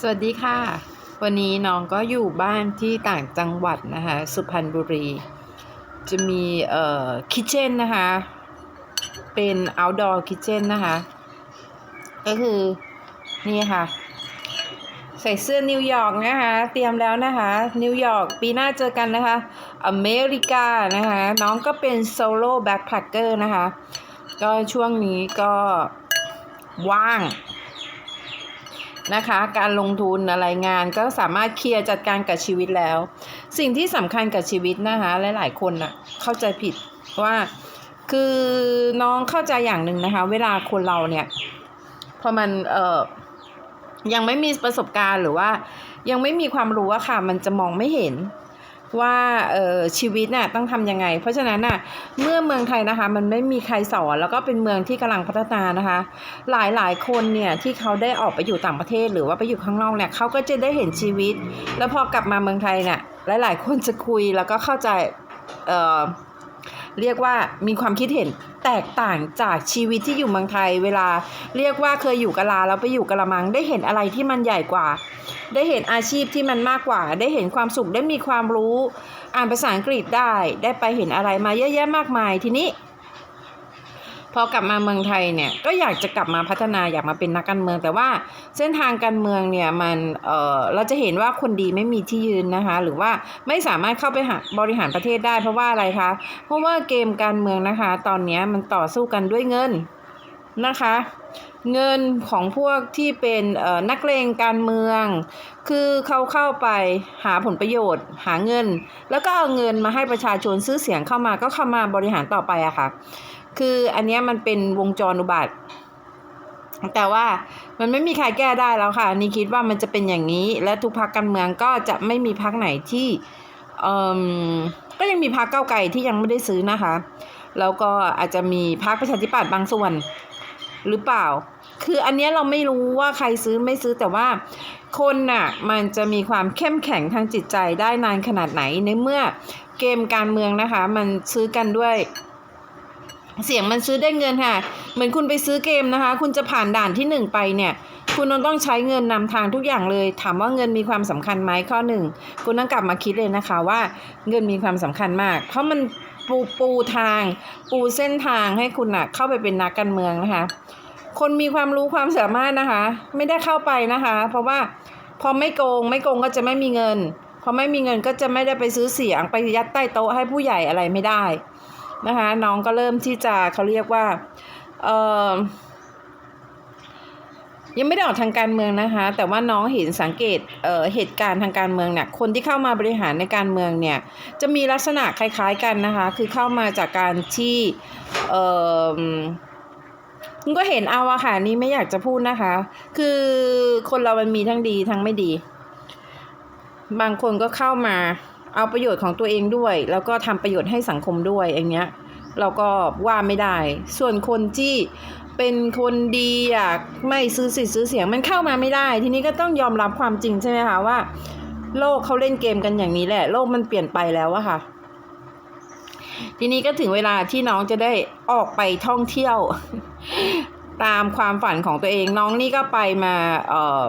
สวัสดีค่ะ วันนี้น้องก็อยู่บ้านที่ต่างจังหวัดนะคะ สุพรรณบุรี จะมีเอ่อคิทเช่นนะคะ เป็น outdoor kitchen นะคะ ก็คือนี่ค่ะ ใส่เสื้อนิวยอร์กนะคะ เตรียมแล้วนะคะ นิวยอร์กปีหน้าเจอกันนะคะ อเมริกานะคะ น้องก็เป็นโซโล่แบ็คแพคเกอร์นะคะ ก็ช่วงนี้ก็ว่าง นะคะ การลงทุนอะไรงานก็สามารถเคลียร์จัดการกับชีวิตแล้ว สิ่งที่สำคัญกับชีวิตนะคะ หลาย ๆ คนน่ะเข้าใจผิดว่าคือน้องเข้าใจอย่างหนึ่งนะคะ เวลาคนเราเนี่ยพอมันเอ่อยังไม่มีประสบการณ์หรือว่า ยังไม่มีความรู้อะค่ะ มันจะมองไม่เห็น ว่าเออชีวิตน่ะต้องทำยังไง เพราะฉะนั้นน่ะเมื่อเมืองไทยนะคะมันไม่มีใครสอนแล้วก็เป็นเมืองที่กำลังพัฒนานะคะ หลายหลายคนเนี่ยที่เขาได้ออกไปอยู่ต่างประเทศ หรือว่าไปอยู่ข้างนอกเนี่ยเขาก็จะได้เห็นชีวิต แล้วพอกลับมาเมืองไทยเนี่ยหลาย ๆ คนจะคุยแล้วก็เข้าใจเอ่อ เรียกว่ามีความคิดเห็นแตกต่างจากชีวิตที่อยู่เมืองไทย เวลาเรียกว่าเคยอยู่กะลาแล้วไปอยู่กะละมัง ได้เห็นอะไรที่มันใหญ่กว่า ได้เห็นอาชีพที่มันมากกว่า ได้เห็นความสุขได้มีความรู้ อ่านภาษาอังกฤษได้ ได้ไปเห็นอะไรมาเยอะแยะมากมายทีนี้ พอกลับมาเมืองไทยเนี่ยก็อยากจะกลับมาพัฒนาอยากมาเป็นนักการเมือง แต่ว่าเส้นทางการเมืองเนี่ยมันเออเราจะเห็นว่าคนดีไม่มีที่ยืนนะคะ หรือว่าไม่สามารถเข้าไปหาบริหารประเทศได้เพราะว่าอะไรคะเพราะว่าเกมการเมืองนะคะ ตอนนี้มันต่อสู้กันด้วยเงินนะคะ เงินของพวกที่เป็นนักเลงการเมือง คือเขาเข้าไปหาผลประโยชน์ หาเงิน แล้วก็เอาเงินมาให้ประชาชนซื้อเสียงเข้ามาก็เข้ามาบริหารต่อไปอะค่ะ คืออันนี้มันเป็นวงจรอุบัติ แต่ว่ามันไม่มีใครแก้ได้แล้วค่ะนี่คิดว่ามันจะเป็นอย่างนี้ และทุกพรรคการเมืองก็จะไม่มีพรรคไหนที่เอ่มก็ยังมีพรรคเก้าไกลที่ยังไม่ได้ซื้อนะคะ แล้วก็อาจจะมีพรรคประชาธิปัตย์บางส่วนหรือเปล่า คืออันนี้เราไม่รู้ว่าใครซื้อไม่ซื้อแต่ว่าคนน่ะมันจะมีความเข้มแข็งทางจิตใจได้นานขนาดไหนในเมื่อเกมการเมืองนะคะ มันซื้อกันด้วย เสียงมันซื้อได้เงินค่ะ เหมือนคุณไปซื้อเกมนะคะ คุณจะผ่านด่านที่หนึ่งไปเนี่ย คุณต้องใช้เงินนำทางทุกอย่างเลย ถามว่าเงินมีความสำคัญไหมข้อหนึ่ง คุณต้องกลับมาคิดเลยนะคะว่าเงินมีความสำคัญมาก เพราะมันปูปูทาง ปูเส้นทางให้คุณน่ะเข้าไปเป็นนักการเมืองนะคะ คนมีความรู้ความสามารถนะคะ ไม่ได้เข้าไปนะคะ เพราะว่าพอไม่โกงไม่โกงก็จะไม่มีเงิน พอไม่มีเงินก็จะไม่ได้ไปซื้อเสียงไปยัดใต้โต๊ะให้ผู้ใหญ่อะไรไม่ได้ นะคะ น้องก็เริ่มที่จะเขาเรียกว่าเออยังไม่ได้ออกทางการเมืองนะคะ แต่ว่าน้องเห็นสังเกตเเหตุการณ์ทางการเมืองเนี่ยคนที่เข้ามาบริหารในการเมืองเนี่ยจะมีลักษณะคล้าย ๆกันนะคะ คือเข้ามาจากการที่เออก็เห็นเอาอะค่ะนี่ไม่อยากจะพูดนะคะ คือคนเรามันมีทั้งดีทั้งไม่ดี บางคนก็เข้ามา เอาประโยชน์ของตัวเองด้วย แล้วก็ทำประโยชน์ให้สังคมด้วยอย่างเงี้ยเราก็ว่าไม่ได้ ส่วนคนที่เป็นคนดีอยากไม่ซื้อสิทธิ์ซื้อเสียงมันเข้ามาไม่ได้ ทีนี้ก็ต้องยอมรับความจริงใช่ไหมคะว่า โลกเขาเล่นเกมกันอย่างนี้แหละ โลกมันเปลี่ยนไปแล้วอะค่ะ ทีนี้ก็ถึงเวลาที่น้องจะได้ออกไปท่องเที่ยว ตามความฝันของตัวเองน้องนี่ก็ไปมาเอ่อ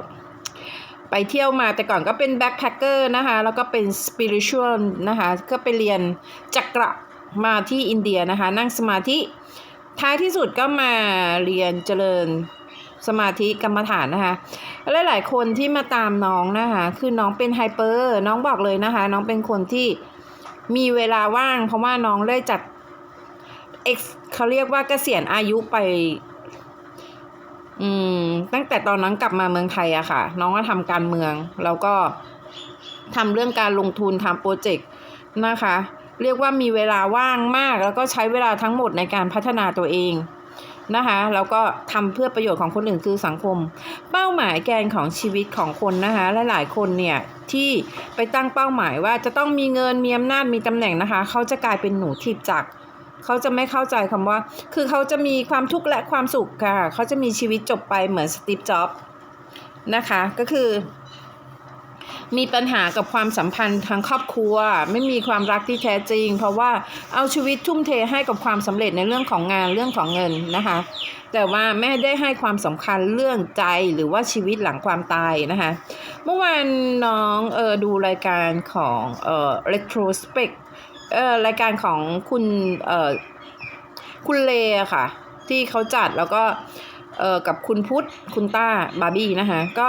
ไปเที่ยวมาแต่ก่อนก็เป็นแบ็คแพคเกอร์นะคะ แล้วก็เป็นสปิริชวลนะคะ ก็ไปเรียนจักระมาที่อินเดียนะคะ นั่งสมาธิ ท้ายที่สุดก็มาเรียนเจริญสมาธิกรรมฐานนะคะและหลายคนที่มาตามน้องนะคะ คือน้องเป็นไฮเปอร์น้องบอกเลยนะคะ น้องเป็นคนที่มีเวลาว่าง เพราะว่าน้องได้จัด X เขาเรียกว่าเกษียณอายุไป อืม ตั้งแต่ตอนนั้นกลับมาเมืองไทยอะค่ะ น้องก็ทำการเมือง แล้วก็ทำเรื่องการลงทุนทำโปรเจกต์นะคะ เรียกว่ามีเวลาว่างมาก แล้วก็ใช้เวลาทั้งหมดในการพัฒนาตัวเองนะคะแล้วก็ทำเพื่อประโยชน์ของคนอื่นคือสังคม เป้าหมายแกนของชีวิตของคนนะคะและหลายคนเนี่ยที่ไปตั้งเป้าหมายว่าจะต้องมีเงินมีอำนาจมีตำแหน่งนะคะ เขาจะกลายเป็นหนูทิพจักร เขาจะไม่เข้าใจคำว่า คือเขาจะมีความทุกข์และความสุขค่ะ เขาจะมีชีวิตจบไปเหมือนสตีฟจ็อบนะคะ ก็คือ มีปัญหากับความสัมพันธ์ทางครอบครัว ไม่มีความรักที่แท้จริง เพราะว่าเอาชีวิตทุ่มเทให้กับความสำเร็จในเรื่องของงานเรื่องของเงินนะคะ แต่ว่าไม่ได้ให้ความสำคัญเรื่องใจหรือว่าชีวิตหลังความตายนะคะ เมื่อวานน้องเออดูรายการของเออ retrospect เออรายการของคุณเออคุณเลค่ะ ที่เขาจัดแล้วก็เออกับคุณพุทธคุณต้าบาร์บี้นะคะก็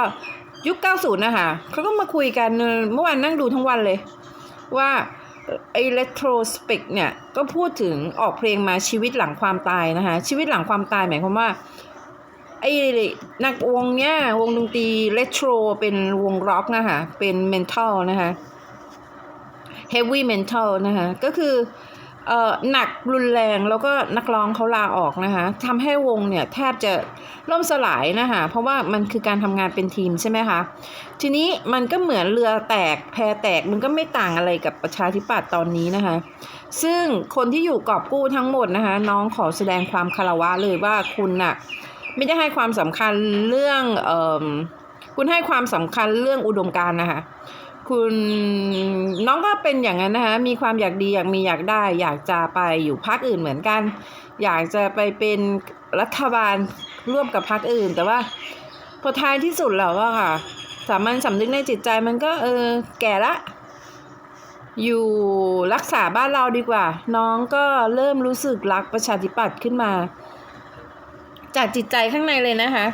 ยุค 90 นะคะเขาก็มาคุยกันเมื่อวานนั่งดูทั้งวันเลย ว่าไอ้ retrospect เนี่ย ก็พูดถึงออกเพลงมาชีวิตหลังความตายนะคะ ชีวิตหลังความตายหมายความว่าไอ้นักวงเนี้ยวงดนตรีเรโทรเป็นวงร็อกนะคะเป็นเมนทัลนะคะ เฮฟวี่เมนทัลนะคะ ก็คือเอ่อหนักรุนแรงแล้วก็นักร้องเขาลาออกนะคะทำให้วงเนี่ยแทบจะล่มสลายนะคะเพราะว่ามันคือการทำงานเป็นทีมใช่ไหมคะ ทีนี้มันก็เหมือนเรือแตกแพแตกมันก็ไม่ต่างอะไรกับประชาธิปัตย์ตอนนี้นะคะ ซึ่งคนที่อยู่กอบกู้ทั้งหมดนะคะ น้องขอแสดงความคารวะเลยว่าคุณน่ะไม่ได้ให้ความสำคัญเรื่องเอ่อคุณให้ความสำคัญเรื่องอุดมการณ์นะคะ คุณน้องก็เป็นอย่างนั้นนะคะมีความอยากดีอยากมีอยากได้ อยากจะไปอยู่พักอื่นเหมือนกัน อยากจะไปเป็นรัฐบาลร่วมกับพักอื่น แต่ว่าพอท้ายที่สุดแล้วอะค่ะสามัญสำนึกในจิตใจมันก็เออแก่ละอยู่รักษาบ้านเราดีกว่า น้องก็เริ่มรู้สึกรักประชาธิปัตย์ขึ้นมา จากจิตใจข้างในเลยนะคะ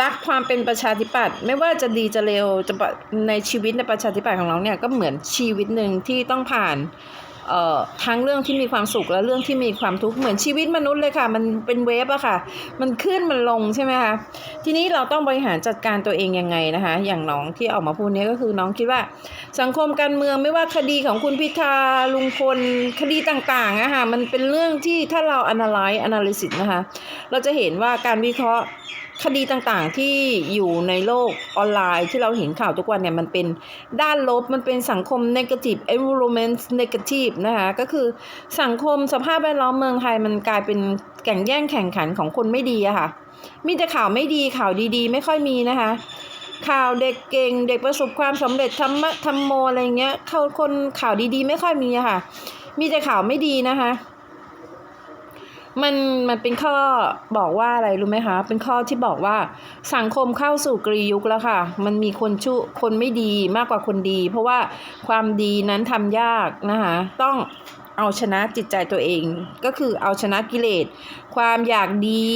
รักความเป็นประชาธิปัตย์ไม่ว่าจะดีจะเลวจะปะในชีวิตในประชาธิปัตย์ของเราเนี่ยก็เหมือนชีวิตหนึ่งที่ต้องผ่าน ทั้งเรื่องที่มีความสุขและเรื่องที่มีความทุกข์เหมือนชีวิตมนุษย์เลยค่ะ มันเป็นเวฟอะค่ะ มันขึ้นมันลงใช่ไหมคะทีนี้เราต้องบริหารจัดการตัวเองยังไงนะคะ อย่างน้องที่ออกมาพูดนี้ก็คือน้องคิดว่า สังคมการเมืองไม่ว่าคดีของคุณพิธาลุงพลคดีต่างๆอะค่ะมันเป็นเรื่องที่ถ้าเรา analyze analysis นะคะ เราจะเห็นว่าการวิเคราะห์คดีต่างๆที่อยู่ในโลกออนไลน์ที่เราเห็นข่าวทุกวันเนี่ยมันเป็นด้านลบมันเป็นสังคม negative environment negative นะคะก็คือสังคมสภาพแวดล้อมเมืองไทยมันกลายเป็นแข่งแย่งแข่งขันของคนไม่ดีอะค่ะ มีแต่ข่าวไม่ดีข่าวดีๆ ไม่ค่อยมีนะคะ ข่าวเด็กเก่งเด็กประสบความสำเร็จธรรมะธรรมโมอะไรเงี้ยเขาคนข่าวดีๆ ไม่ค่อยมีอะค่ะ มีแต่ข่าวไม่ดีนะคะ มันมันเป็นข้อบอกว่าอะไรรู้ไหมคะ เป็นข้อที่บอกว่าสังคมเข้าสู่กรียุคแล้วค่ะ มันมีคนชุคนไม่ดีมากกว่าคนดี เพราะว่าความดีนั้นทำยากนะคะ ต้องเอาชนะจิตใจตัวเอง ก็คือเอาชนะกิเลส ความอยากดี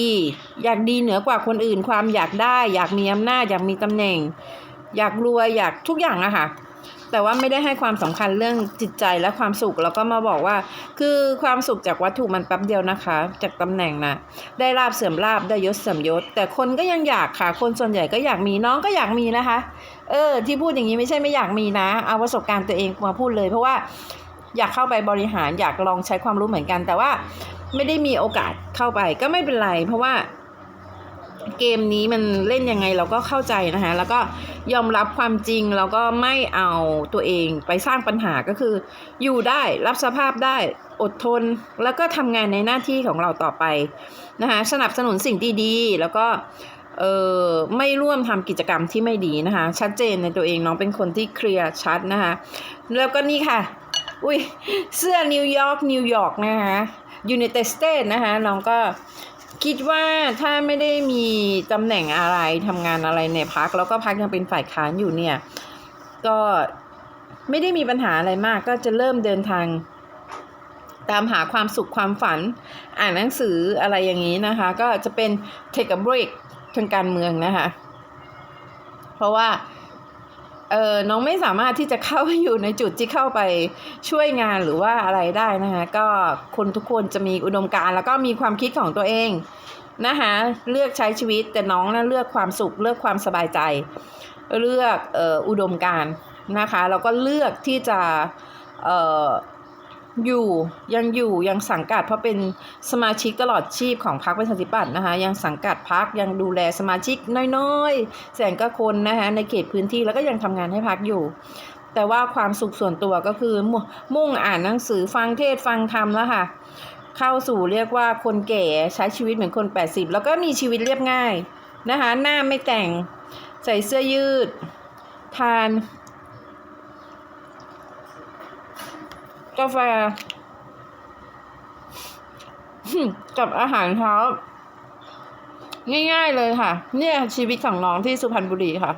อยากดีเหนือกว่าคนอื่น ความอยากได้ อยากมีอำนาจอยากมีตำแหน่ง อยากรวยอยากทุกอย่างอะค่ะ แต่ว่าไม่ได้ให้ความสำคัญเรื่องจิตใจและความสุขแล้วก็มาบอกว่า คือความสุขจากวัตถุมันแป๊บเดียวนะคะ จากตำแหน่งนะได้ลาบเสื่อมลาบได้ยศเสื่อมยศ แต่คนก็ยังอยากค่ะ คนส่วนใหญ่ก็อยากมีน้องก็อยากมีนะคะ เออ ที่พูดอย่างนี้ไม่ใช่ไม่อยากมีนะ เอาประสบการณ์ตัวเองมาพูดเลย เพราะว่าอยากเข้าไปบริหารอยากลองใช้ความรู้เหมือนกัน แต่ว่าไม่ได้มีโอกาสเข้าไปก็ไม่เป็นไร เพราะว่า เกมนี้มันเล่นยังไงเราก็เข้าใจนะคะ แล้วก็ยอมรับความจริงแล้วก็ไม่เอาตัวเองไปสร้างปัญหาก็คือ อยู่ได้รับสภาพได้อดทน แล้วก็ทำงานในหน้าที่ของเราต่อไปนะคะสนับสนุนสิ่งดีๆ แล้วก็เออไม่ร่วมทำกิจกรรมที่ไม่ดีนะคะ ชัดเจนในตัวเองน้องเป็นคนที่เคลียร์ชัดนะคะ แล้วก็นี่ค่ะ อุ้ยเสื้อนิวยอร์กนิวยอร์กนะคะยูเนเต็ดสเตทนะคะน้องก็ คิดว่าถ้าไม่ได้มีตำแหน่งอะไรทำงานอะไรในพักแล้วก็พักยังเป็นฝ่ายค้านอยู่เนี่ย ก็ไม่ได้มีปัญหาอะไรมาก ก็จะเริ่มเดินทาง ตามหาความสุขความฝัน อ่านหนังสืออะไรอย่างนี้นะคะ ก็จะเป็น take a break ทางการเมืองนะคะ เพราะว่า เออน้องไม่สามารถที่จะเข้าไปอยู่ในจุดที่เข้าไปช่วยงานหรือว่าอะไรได้นะคะก็คนทุกคนจะมีอุดมการณ์แล้วก็มีความคิดของตัวเองนะคะเลือกใช้ชีวิตแต่น้องนะ่ะเลือกความสุข เลือกความสบายใจ เลือกเอ่ออุดมการณ์นะคะแล้วก็เลือกที่จะเอยู่ยังอยู่ยังสังกัดเพราะเป็นสมาชิกตลอดชีพของพรรคประชาธิปัตย์นะคะ ยังสังกัดพรรคยังดูแลสมาชิกน้อยๆ แสนก็คนนะคะในเขตพื้นที่แล้วก็ยังทำงานให้พรรคอยู่ แต่ว่าความสุขส่วนตัวก็คือมุ่งอ่านหนังสือฟังเทศฟังธรรมแล้วค่ะ เข้าสู่เรียกว่าคนแก่ใช้ชีวิตเหมือนคน 80 แล้วก็มีชีวิตเรียบง่ายนะคะหน้าไม่แต่งใส่เสื้อยืด ทาน กาแฟ กับอาหารเช้าง่ายๆเลยค่ะ เนี่ยชีวิตของน้องที่สุพรรณบุรีค่ะ